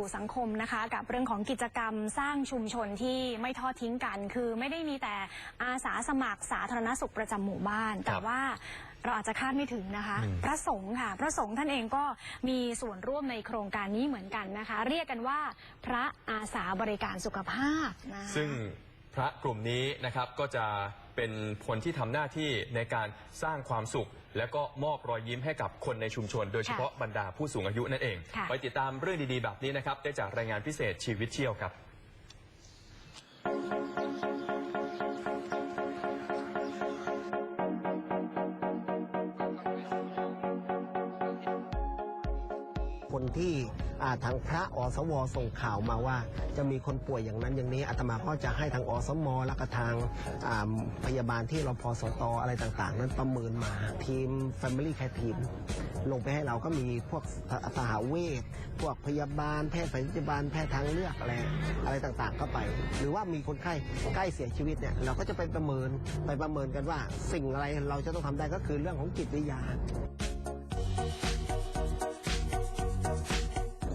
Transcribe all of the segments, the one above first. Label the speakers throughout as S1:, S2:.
S1: สู่สังคมนะคะ กับเรื่องของกิจกรรมสร้างชุมชนที่ไม่ทอดทิ้งกัน คือไม่ได้มีแต่อาสาสมัครสาธารณสุขประจำหมู่บ้าน แต่ว่าเราอาจจะคาดไม่ถึงนะคะ
S2: อืม
S1: พระสงฆ์ค่ะพระสงฆ์ท่านเองก็มีส่วนร่วมในโครงการนี้เหมือนกันนะคะ เรียกกันว่าพระอาสาบริการสุขภาพนะคะ
S2: ซึ่งพระกลุ่มนี้นะครับก็จะ เป็นคนที่ทำหน้าที่ในการสร้างความสุข และก็มอบรอยยิ้มให้กับคนในชุมชน โดยเฉพาะบรรดาผู้สูงอายุนั่นเอง
S1: ค่ะ
S2: ไปติดตามเรื่องดีๆแบบนี้นะครับได้จากรายงานพิเศษชีวิตเชี่ยวครับ
S3: ที่ทางพระอสวส่งข่าวมาว่า จะมีคนป่วยอย่างนั้นอย่างนี้อาตมาก็จะให้ทางอสมและก็ทางพยาบาลที่เราพอสตอะไรต่างๆ นั้นประเมินมาทีม Family Care Team ลงไปให้เราก็มีพวกสสหเวชพวกพยาบาลแพทย์พยาบาลแพทย์ทางเลือกอะไรอะไรต่างๆ ก็ไป หรือว่ามีคนไข้ใกล้เสียชีวิตเนี่ยเราก็จะไปประเมินไปประเมินกันว่า สิ่งอะไรเราจะต้องทำได้ก็คือเรื่องของจิตวิทยา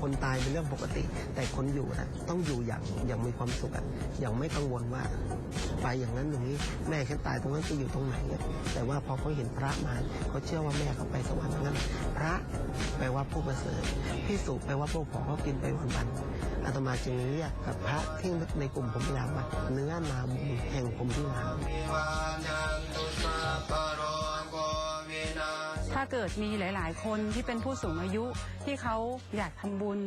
S3: คนตายเป็นเรื่องปกติ แต่คนอยู่นะต้องอยู่อย่างอย่างมีความสุขอะอย่างไม่กังวลว่า ไปอย่างนั้นอย่างนี้แม่ฉันตายตรงนั้นจะอยู่ตรงไหนอะแต่ว่าพอเขาเห็นพระมาเขาเชื่อว่าแม่เขาไปสวรรค์นั้น พระแปลว่าผู้ประเสริฐพิสุแปลว่าพวกผอเขากินไปวันๆอาตมาจึงเรียกกับพระที่ในกลุ่มผมพยายามว่าเนื้อนาบุญแห่งผมที่ลาม
S4: เกิดมีหลาย ๆ คนที่เป็นผู้สูงอายุที่เขาอยากทำบุญ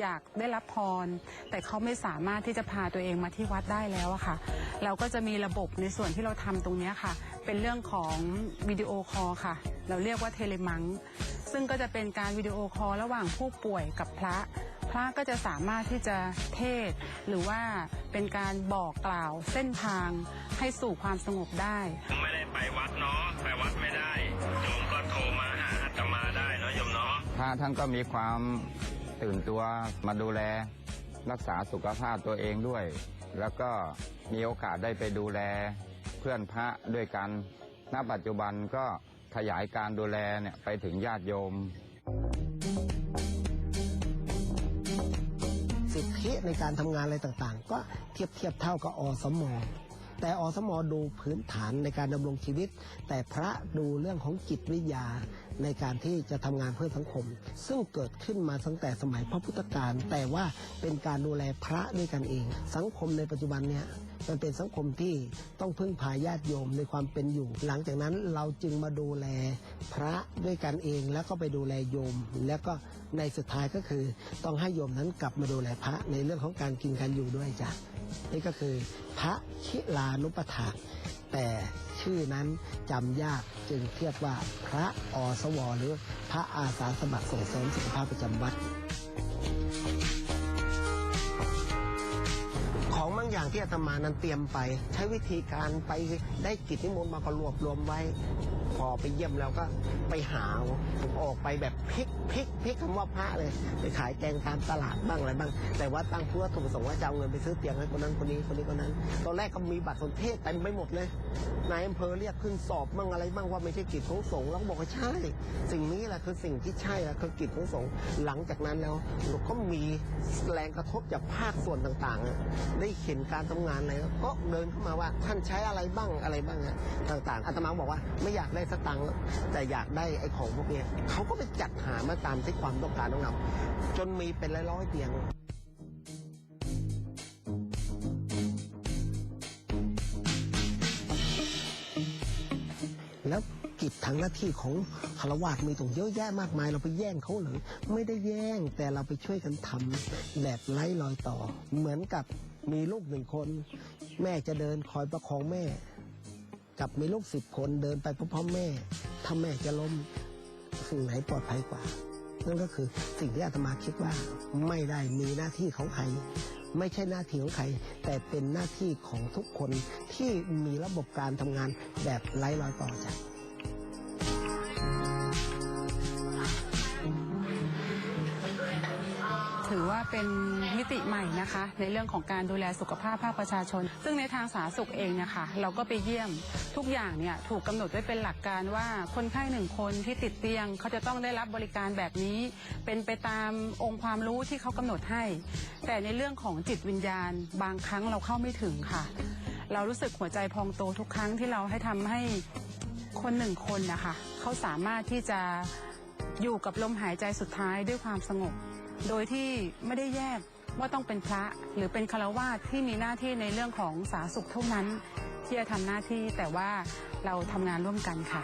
S4: อยากได้รับพร แต่เขาไม่สามารถที่จะพาตัวเองมาที่วัดได้แล้วอะค่ะ เราก็จะมีระบบในส่วนที่เราทำตรงนี้ค่ะ เป็นเรื่องของวิดีโอคอลค่ะ เราเรียกว่าเทเลมังซึ่งก็จะเป็นการวิดีโอคอลระหว่างผู้ป่วยกับพระ พระก็จะสามารถที่จะเทศ หรือว่าเป็นการบอกกล่าวเส้นทางให้สู่ความสงบได้
S5: ไม่ได้ไปวัดเนาะ
S6: ระท่านก็มีความตื่นตัวมาดูแล รักษาสุขภาพตัวเองด้วย แล้วก็มีโอกาสได้ไปดูแลเพื่อนพระด้วยกัน ณ ปัจจุบันก็ขยายการดูแลเนี่ยไปถึงญาติโยม
S3: สิทธิในการทำงานอะไรต่างๆ ก็เทียบเทียบเท่ากับอสมแต่อสมดูพื้นฐานในการดำรงชีวิต แต่พระดูเรื่องของจิตวิทยา ในการที่จะทำงานเพื่อสังคม ซึ่งเกิดขึ้นมาตั้งแต่สมัยพระพุทธการ แต่ว่าเป็นการดูแลพระด้วยกันเอง สังคมในปัจจุบันเนี่ยมันเป็นสังคมที่ต้องพึ่งพาญาติโยมในความเป็นอยู่ หลังจากนั้นเราจึงมาดูแลพระด้วยกันเอง แล้วก็ไปดูแลโยม แล้วก็ในสุดท้ายก็คือ ต้องให้โยมนั้นกลับมาดูแลพระในเรื่องของการกินการอยู่ด้วยจ้ะนี่ก็คือพระชิลานุปถาแต่ ชื่อนั้นจำยากจึงเทียบว่าพระอสว หรือพระอาสาสมัครส่งเสริมสุขภาพประจำวัด อย่างที่อาตมานั้นเตรียมไป ใช้วิธีการไปได้กิจนิมนต์มาก็รวบรวมไว้ พอไปเยี่ยมแล้วก็ไปหาผมออกไปแบบพลิกพลิกพลิกคำว่าพระเลย ไปขายแกงตามตลาดบ้างอะไรบ้าง แต่ว่าตั้งเพื่อถูกประสงค์ว่าจะเอาเงินไปซื้อเตียงให้คนนั้นคนนี้คนนี้คนนั้น ตอนแรกก็มีบัตรสนเทศเต็มไปหมดเลยนายอำเภอเรียกขึ้นสอบบ้างอะไรบ้างว่าไม่ใช่กิจของสงฆ์แล้วบอกว่าใช่ สิ่งนี้แหละคือสิ่งที่ใช่แหละคือกิจของสงฆ์หลังจากนั้นแล้วเราก็มีแรงกระทบจากภาคส่วนต่างๆ ได้เห็นการทำงานอะไรแล้วก็เดินเข้ามาว่าท่านใช้อะไรบ้างอะไรบ้างอะต่างๆอาตมาบอกว่าไม่อยากได้สตังค์แต่อยากได้ไอ้ของพวกนี้เขาก็ไปจัดหามาตามที่ความต้องการของเรา จนมีเป็นร้อยๆเตียงแล้วกิจทางหน้าที่ของคารวะมีตรงเยอะแยะมากมายเราไปแย่งเขาหรือ ไม่ได้แย่งแต่เราไปช่วยกันทำแบบไร้รอยต่อ เหมือนกับ มีลูกหนึ่งคน แม่จะเดินคอยประคองแม่ กับมีลูกสิบคนเดินไปพร้อมๆแม่ถ้าแม่จะล้มสิ่งไหนปลอดภัยกว่า นั่นก็คือสิ่งที่อาตมาคิดว่าไม่ได้มีหน้าที่ของใครไม่ใช่หน้าที่ของใคร แต่เป็นหน้าที่ของทุกคนที่มีระบบการทำงานแบบไร้รอยต่อจาก
S4: ถือว่าเป็นมิติใหม่นะคะ ในเรื่องของการดูแลสุขภาพภาคประชาชน ซึ่งในทางสาธารณสุขเองเนะคะเราก็ไปเยี่ยมทุกอย่างเนี่ยถูกกำหนดไว้เป็นหลักการว่าคนไข้หนึ่งคนที่ติดเตียง เขาจะต้องได้รับบริการแบบนี้ เป็นไปตามองค์ความรู้ที่เขากำหนดให้ แต่ในเรื่องของจิตวิญญาณ บางครั้งเราเข้าไม่ถึงค่ะ เรารู้สึกหัวใจพองโตทุกครั้งที่เราให้ทำให้คนหนึ่งคนนะคะเขาสามารถที่จะอยู่กับลมหายใจสุดท้ายด้วยความสงบ โดยที่ไม่ได้แยกว่าต้องเป็นพระหรือเป็นคารวาสที่มีหน้าที่ในเรื่องของสาธารณสุขเท่านั้น ที่จะทำหน้าที่แต่ว่าเราทำงานร่วมกันค่ะ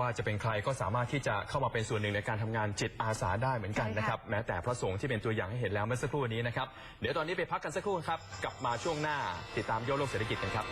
S2: ว่าจะเป็นใครก็สามารถที่จะเข้ามาเป็นส่วนหนึ่งในการทำงานจิตอาสาได้เหมือนกัน
S1: ใช่ค่ะ
S2: นะครับแม้แต่พระสงฆ์ที่เป็นตัวอย่างให้เห็นแล้วเมื่อสักครู่นี้นะครับเดี๋ยวตอนนี้ไปพักกันสักครู่ครับกลับมาช่วงหน้าติดตามโยกโลกเศรษฐกิจกันครับ